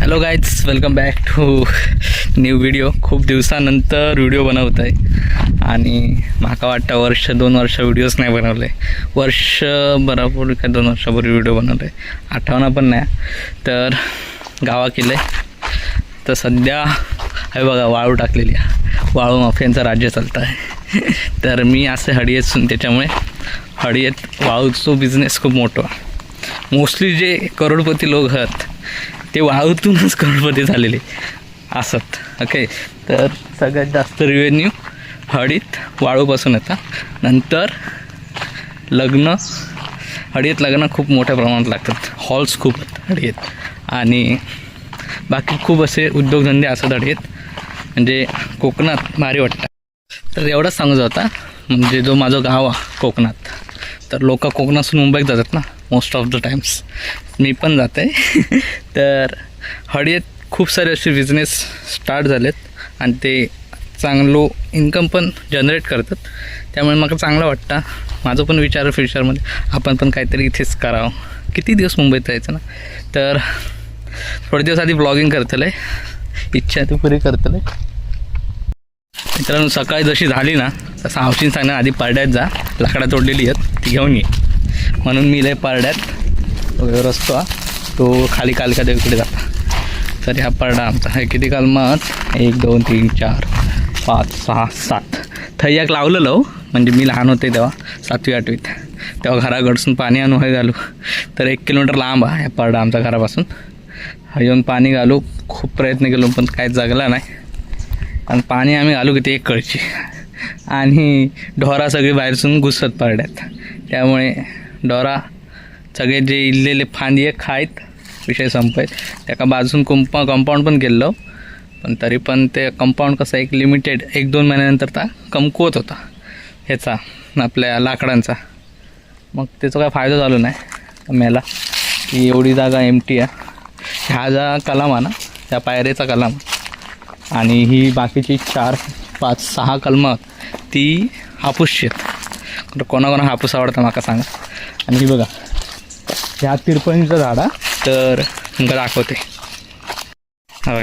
Hello guys welcome back to new video खूप दिवसानंतर video बनवत आहे. आणि माका वाटतं वर्ष दोन वर्ष व्हिडिओच नाही बनवले. वर्ष बरोबर काय दोन वर्षापूर्वी व्हिडिओ बनवले. आठवणं पण नाही. तर गावा केलं तर सध्या हे बघा वाळू टाकलेली आहे. वाळू माफियांचं राज्य चालतं आहे. तर मी असे हडियेतसून त्याच्यामुळे हडियेत वाळूचं बिझनेस खूप मोठं मोस्टली जे करोडपती लोक आहेत ते वाळूतूनच करोडपती झालेले. असत. ओके तर सगळ्यात जास्त रिव्हेन्यू हळीत वाळूपासून येतात नंतर लग्न हळीत लग्न खूप मोठ्या प्रमाणात लागतात. हॉल्स खूप आहेत हळीत आणि बाकी खूप असे उद्योगधंदे असत हळीत म्हणजे कोकणात भारी वाटतं. तर एवढंच सांगू होता म्हणजे जो माझं गाव आहे कोकणात. तर लोक कोकणातून मुंबईत जातात ना. मोस्ट ऑफ द टाइम्स मी पण जाते तर हळीत खूप सारे असे बिझनेस स्टार्ट झालेत आणि ते चांगलो इन्कम पण जनरेट करतात. त्यामुळे मला चांगलं वाटतं. माझं पण विचार फ्युचरमध्ये आपण पण काहीतरी इथेच करावं. किती दिवस मुंबईत जायचं ना? तर थोडे दिवस आधी ब्लॉगिंग करतले इच्छा ती पुरी करतले मित्रांनो सकाळी जशी झाली ना तसं हावशीन सांगणार आधी पारड्यात जा. लाकडा तोडलेली आहेत. ती घेऊन ये. म्हणून मी लय पारड्यात वगैरे रस्तो हा. तो खाली कालिका देवीकडे जाता तर ह्या पारडा आमचा हे किती कालमात एक दोन तीन चार पाच सहा सात. थंय एक लावलेलं हो. म्हणजे मी लहान होते तेव्हा सातवी आठवीत तेव्हा घराकडसून पाणी आणू हे घालू. तर एक किलोमीटर लांब आहे ह्या पारडा आमच्या घरापासून. येऊन पाणी घालू. खूप प्रयत्न केलो पण काय जगला नाही. आणि पाणी आम्ही घालू किती एक कळची आणि ढोरा सगळी बाहेरसून घुसत पारड्यात. त्यामुळे डोरा सगळे जे इल्लेले फांदे खायत विषय संपयत त्याका बाजून कुंप कंपाऊंड पण केलं पण तरी पण ते कंपाऊंड कसं एक लिमिटेड एक दोन महिन्यानंतर ता कमकुवत होता. ह्याचा आपल्या लाकडांचा. मग त्याचा काय फायदा झाला नाही. मेला. की एवढी जागा एमटी आहे. ह्या जा कलाम आहे ना त्या पायरेचा कलाम. आणि ही बाकीची चार पाच सहा कलमं ती हापूसची आहेत. कोणाकोणा हापूस आवडतं माका सांगा. आणि बघा. ह्या तिरपणीचं झाड तर तुमका दाखवते. बघा.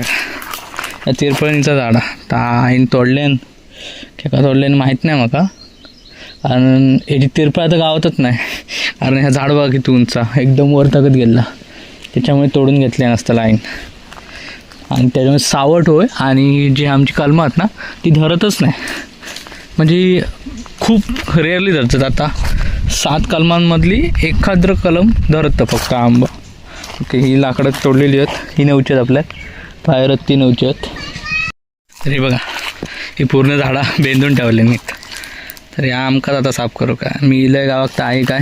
या तिरपणीचं झाड हा. ता आईन तोडलेन खेका तोडलेन माहीत नाही माका कारण याची तिरपळ तर गावतच नाही. कारण ह्या झाड बघा किती उंचा. एकदम वर तगत गेला त्याच्यामुळे तोडून घेतले नसतं लाईन. आणि त्याच्यामुळे सावट होय. आणि जी आमची कलमं आहेत ना ती धरतच नाही. म्हणजे खूप रेअरली धरतात आता. सात कलमांमधली एखाद्र कलम धरतं फक्त आंबा. ओके ही लाकडं तोडलेली आहेत. ही नऊची आहेत आपल्यात बाहेरच ती नऊची आहेत. तरी बघा ही पूर्ण झाडा बेंदून ठेवले मी तर या आमकाच आता साफ करू का? मी इलं गावात तर आहे काय?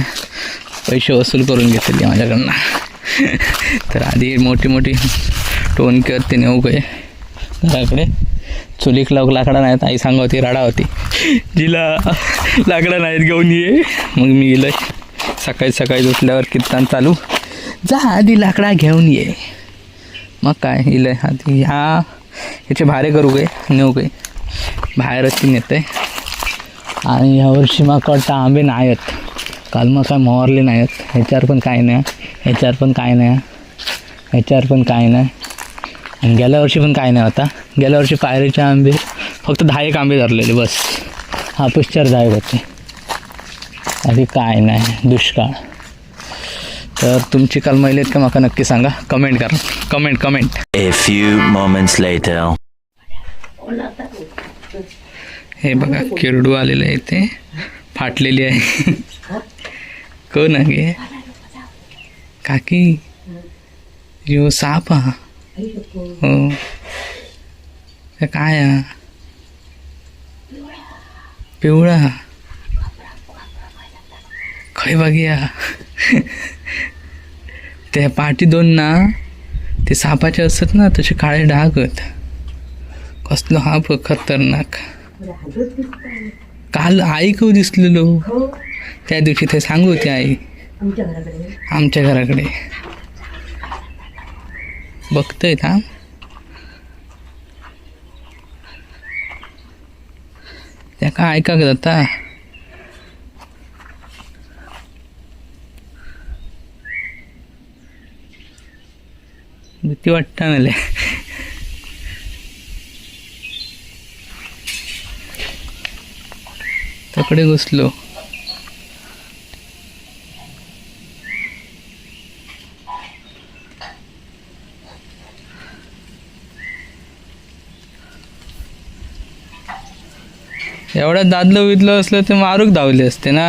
पैसे वसूल करून घेतले माझ्याकडनं. तर आधी मोठी मोठी टोन ते नेऊ काय घराकडे. चुलीक लावक लाकडा नाहीत आई सांगा होती राडा होती जिला लाकडा नाहीत घेऊन ये. मग मी गेलोय. सकाळी सकाळी उठल्यावर कीर्तन चालू. जा आधी लाकडा घेऊन ये. मग काय इलय आधी ह्या ह्याचे भारे करू गे नेऊ गे. बाहेरच ती नेते आणि यावर्षी मग वाटतं आंबे नाही आहेत काल मग काय मोहरले नाही आहेत ह्याच्यावर पण काय नाही. ह्याच्यावर पण काय नाही. ह्याच्यावर पण काय नाही. आणि गेल्या वर्षी पण काय नाही होता गेल्या वर्षी पायरीचे आंबे फक्त दहा एक आंबे धरलेले बस. हापूसचार दहा एक होते. आधी काय नाही दुष्काळ. तर तुमची काल महिलेत का माका नक्की सांगा? कमेंट करा. Comment comment. A few moments later. हे बघा किरडू आलेलं आहे ते. फाटलेली आहे. कोण आहे काकी? यो साप हा हो. हे काय हा? पिवळा खय बघूया त्या पाठी दोन ना ते सापाचे असतात ना तसे काळे डाग आहेत कसलो हा खतरनाक. काल आई कव दिसलेलो? त्या दिवशी ते सांगू होती आई. आमच्या घराकडे. आमच्या घराकडे. बघतोय थांब त्याका ऐका जाता भीती वाटता नाले तकडे घुसलो. एवढ्या दादलं विदलं असलं तर मारूक धावले असते ना.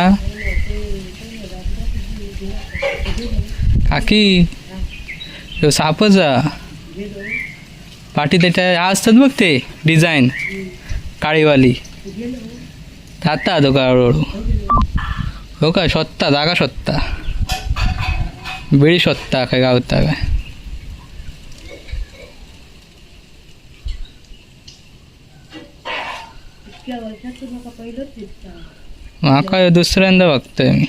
काकी ह्यो सापच हा. पाठी त्याच्या ह्या असतात बघ ते डिझाईन काळीवाली. जाता तो का हळूहळू हो का शोधता जागा शोधता. बेळी शोधता काय गावता काय इतक्या वर्षात तू म्हाका पहिलोच दिसता माका दुसऱ्यांदा बघतोय मी.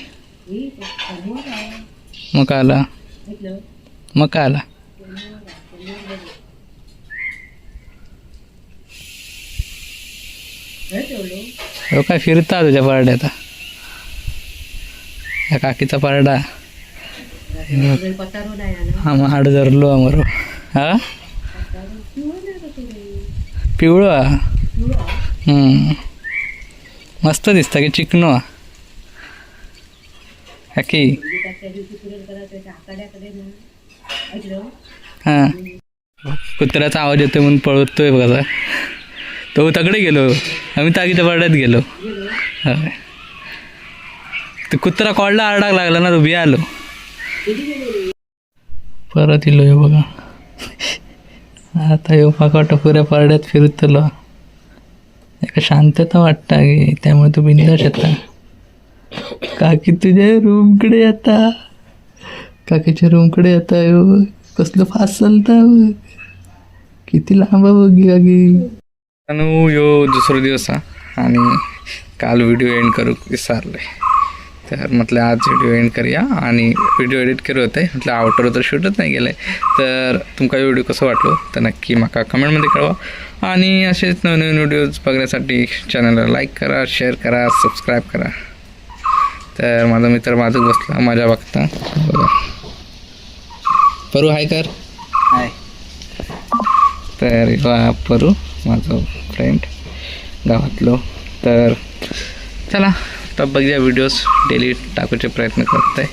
मग आला. मग आला. हो काय फिरता तुझ्या पारड्यात? या काकीचा पारडा. हा मग हाड धरलो अमरो. हा? पिवळो? हा हम्म. मस्त दिसता की चिकनो. हा हां. कुत्र्याचा आवाज येतोय म्हणून पळतोय बघा तो तकडे गेलो. आम्ही तागीच्या पारड्यात गेलो. हय ते कुत्रा कॉडला आरडाक लागला ना तो बी आलो. परत इलो बघा. आता येऊ माका पुऱ्या पारड्यात फिरतलो. एका शांतता वाटता गे त्यामुळे तू बिंदास येता काकी तुझ्या रूमकडे येता. काकीच्या रूमकडे येता यो कसलं फास्ट चालता किती लांब बघी काकी. अनु यो दुसरा दिवस हा. आणि काल व्हिडिओ एंड करू विसरले तर म्हटलं आज व्हिडिओ एंड करूया. आणि व्हिडिओ एडिट केलं होतं. म्हटलं आउटर तर शूटच नाही गेलं तर तुमका व्हिडिओ कसं वाटलो? तर नक्की माका कमेंटमध्ये कळवा. आणि असेच नवनवीन व्हिडिओज बघण्यासाठी चॅनलला लाईक करा शेअर करा सबस्क्राईब करा. तर माझा मित्र माझं बसला माझ्या बघता. बघा. परू हाय कर. हाय तर परू माझं फ्रेंड गावातलो. तर चला. बघ्या व्हिडिओज डेली टाकूचे प्रयत्न करत आहे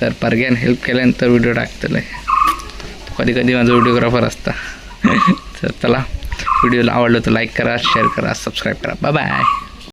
तर परग्यान हेल्प केल्यानंतर व्हिडिओ टाकतलं आहे कधी कधी माझा व्हिडिओग्राफर असता. तर चला व्हिडिओला आवडलं तर लाईक करा शेअर करा सबस्क्राईब करा. Bye bye